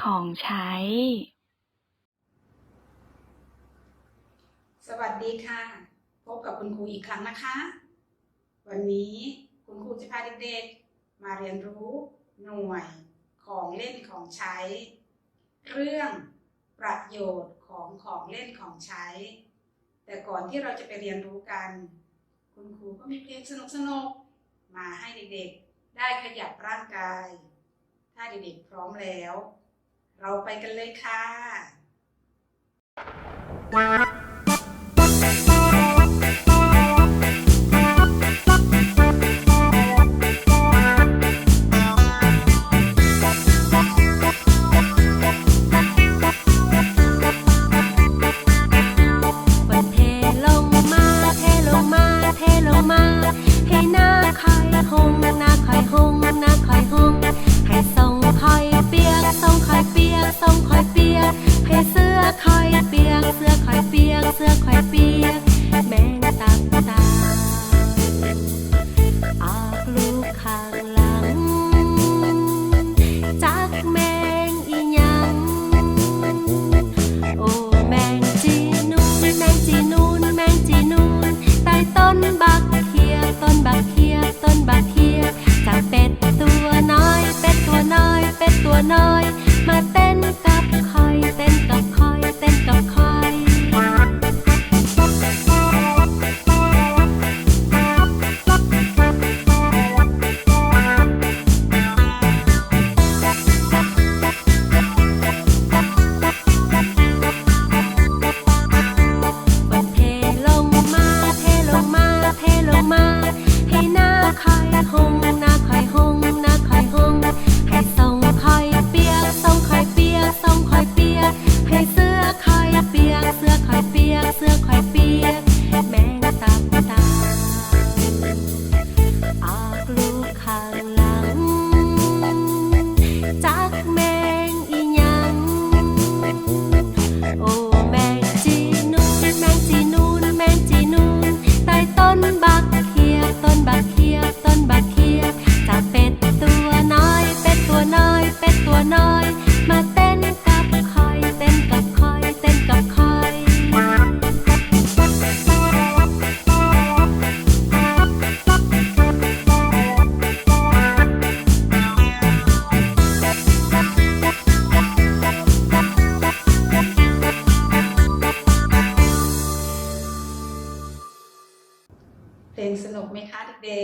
ของใช้ สวัสดีค่ะ พบกับคุณครูอีกครั้งนะคะ วันนี้คุณครูจะพาเด็กๆ มาเรียนรู้หน่วยของเล่นของใช้ เรื่องประโยชน์ของของเล่นของใช้ แต่ก่อนที่เราจะไปเรียนรู้กัน คุณครูก็มีเพลงสนุกๆ มาให้เด็กๆ ได้ขยับร่างกายถ้าเด็กๆพร้อมแล้ว เราไปกันเลยค่ะ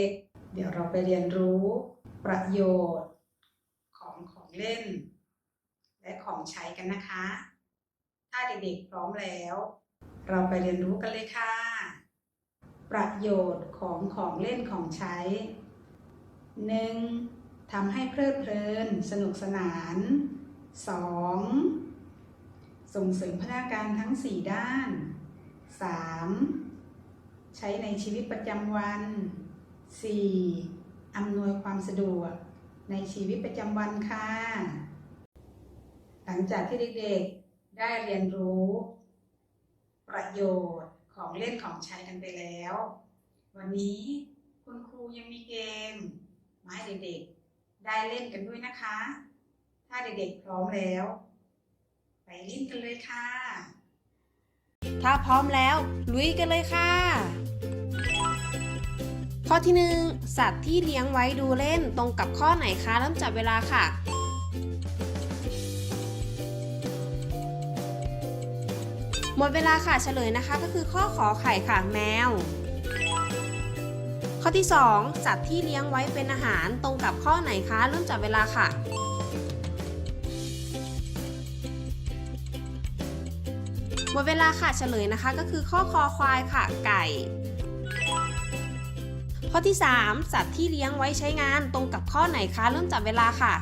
กๆ เดี๋ยวเราไปเรียนรู้ประโยชน์ของของเล่น และของใช้กันนะคะ ถ้าเด็กๆพร้อมแล้ว เราไปเรียนรู้กันเลยค่ะ ประโยชน์ของของเล่นของใช้ 1. ทำให้เพลิดเพลิน สนุกสนาน 2. ส่งเสริมพัฒนาการทั้ง 4 ด้าน 3. ใช้ในชีวิตประจำวัน 4. อำนวยความสะดวกในชีวิตประจำวันค่ะ หลังจากที่เด็กๆ ได้เรียนรู้ ประโยชน์ของเล่นของใช้กันไปแล้ว วันนี้คุณครูยังมีเกม มาให้เด็กๆ ได้เล่นกันด้วยนะคะ ถ้าเด็กๆ พร้อมแล้ว ไปเล่นกันเลยค่ะ ถ้าพร้อมแล้ว ลุยกันเลยค่ะ ข้อที่หนึ่งสัตว์ที่เลี้ยงไว้ดูเล่นตรงกับข้อไหนคะ เริ่มจับเวลาค่ะ หมดเวลาค่ะเฉลยนะคะก็คือข้อขอไข่ค่ะแมว ข้อที่ 2 สัตว์ที่เลี้ยงไว้เป็นอาหารตรงกับข้อไหนคะ เริ่มจับเวลาค่ะหมดเวลาค่ะเฉลยนะคะก็คือข้อคอควายค่ะไก่ ข้อที่ 3 สัตว์ที่เลี้ยงไว้ใช้งานตรงกับข้อไหนคะเริ่มจับเวลาค่ะ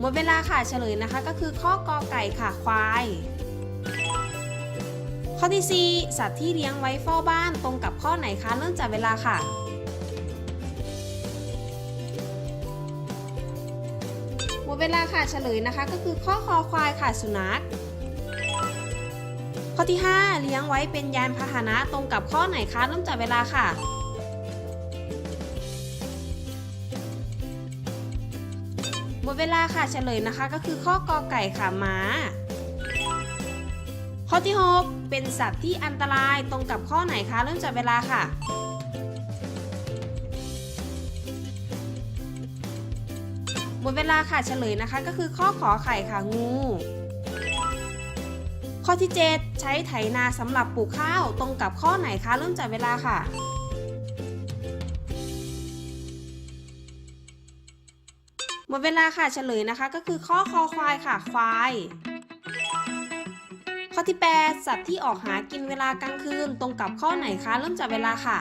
หมดเวลาค่ะเฉลยนะคะ ก็คือข้อกอไก่ค่ะควาย ข้อที่ 4 สัตว์ที่เลี้ยงไว้เฝ้าบ้านตรงกับข้อไหนคะเริ่มจับเวลาค่ะหมดเวลาค่ะเฉลยนะคะ ก็คือข้อคอควายค่ะสุนัข อที่ 5 เลี้ยงไว้เป็นยานพาหนะตรงกับข้อไหนคะเริ่มจับเวลาค่ะ หมดเวลาค่ะเฉลยนะคะ ก็คือข้อกอไก่ค่ะม้า ข้อที่ 6 เป็นสัตว์ที่อันตรายตรงกับข้อไหนคะเริ่มจากเวลาค่ะหมดเวลาค่ะเฉลยนะคะ ก็คือข้อขอไข่ค่ะงู ข้อที่ 7 ใช้ไถนาสำหรับปลูกข้าวตรงกับข้อไหนคะเริ่มจากเวลาค่ะ หมดเวลาค่ะเฉลยนะคะ ก็คือข้อคอควายค่ะควาย ข้อที่ 8 สัตว์ที่ออกหากินเวลากลางคืนตรงกับข้อไหนคะเริ่มจากเวลาค่ะ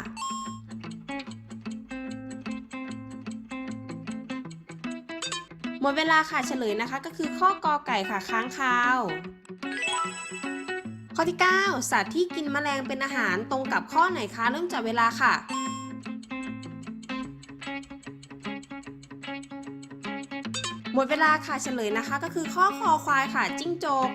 หมดเวลาค่ะเฉลยนะคะ ก็คือข้อกอไก่ค่ะค้างคาว ข้อที่ 9 สัตว์ที่กินแมลงเป็นอาหารตรงกับข้อไหนคะเริ่มจากเวลาค่ะหมดเวลาค่ะเฉลยนะคะ ก็คือข้อคอควายค่ะจิ้งจก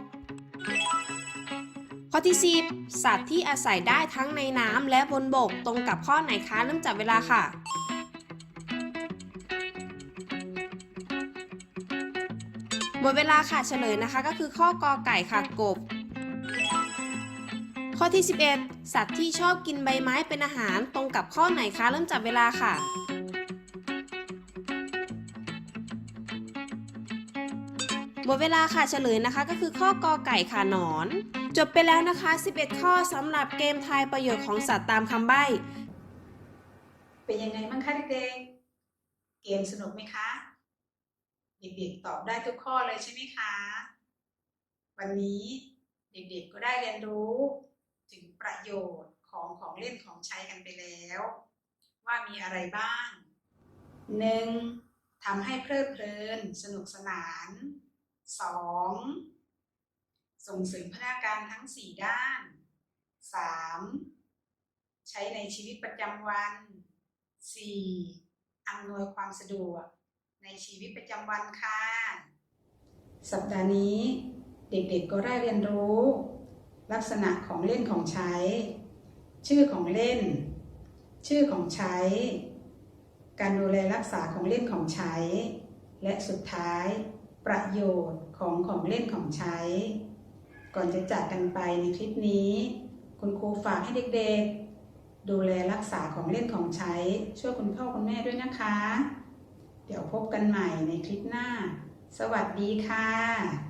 ข้อที่ 10 สัตว์ที่อาศัยได้ทั้งในน้ำและบนบกตรงกับข้อไหนคะเริ่มจากเวลาค่ะ มดเวลาค่ะเฉลยนะคะก็คือข้อกอไก่ค่ะกบ ข้อที่ 11 สัตว์ที่ชอบกินใบไม้เป็นอาหารตรงกับข้อไหนคะเริ่มจับเวลาค่ะ หมดเวลาค่ะเฉลยนะคะก็คือข้อกอไก่ค่ะหนอน จบไปแล้วนะคะ 11 ข้อสำหรับเกมทายประโยชน์ของสัตว์ตามคำใบ้ เป็นยังไงบ้างคะเด็กๆ เกมสนุกไหมคะ เด็กๆตอบได้ทุกข้อเลยใช่ไหมคะ วันนี้เด็กๆก็ได้เรียนรู้ถึงประโยชน์ของของเล่นของใช้กันไปแล้ว ว่ามีอะไรบ้าง 1. ทำให้เพลิดเพลิน สนุกสนาน 2. ส่งเสริมพัฒนาการทั้ง 4 ด้าน 3. ใช้ในชีวิตประจำวัน 4. อำนวยความสะดวก ในชีวิตประจำวันค่ะ สัปดาห์นี้เด็กๆก็ได้เรียนรู้ ลักษณะของเล่นของใช้ ชื่อของเล่น ชื่อของใช้ การดูแลรักษาของเล่นของใช้ และสุดท้าย ประโยชน์ของของเล่นของใช้ ก่อนจะจากกันไปในคลิปนี้ คุณครูฝากให้เด็กๆ ดูแลรักษาของเล่นของใช้ ช่วยคุณพ่อคุณแม่ด้วยนะคะ เดี๋ยวพบกันใหม่ในคลิปหน้า สวัสดีค่ะ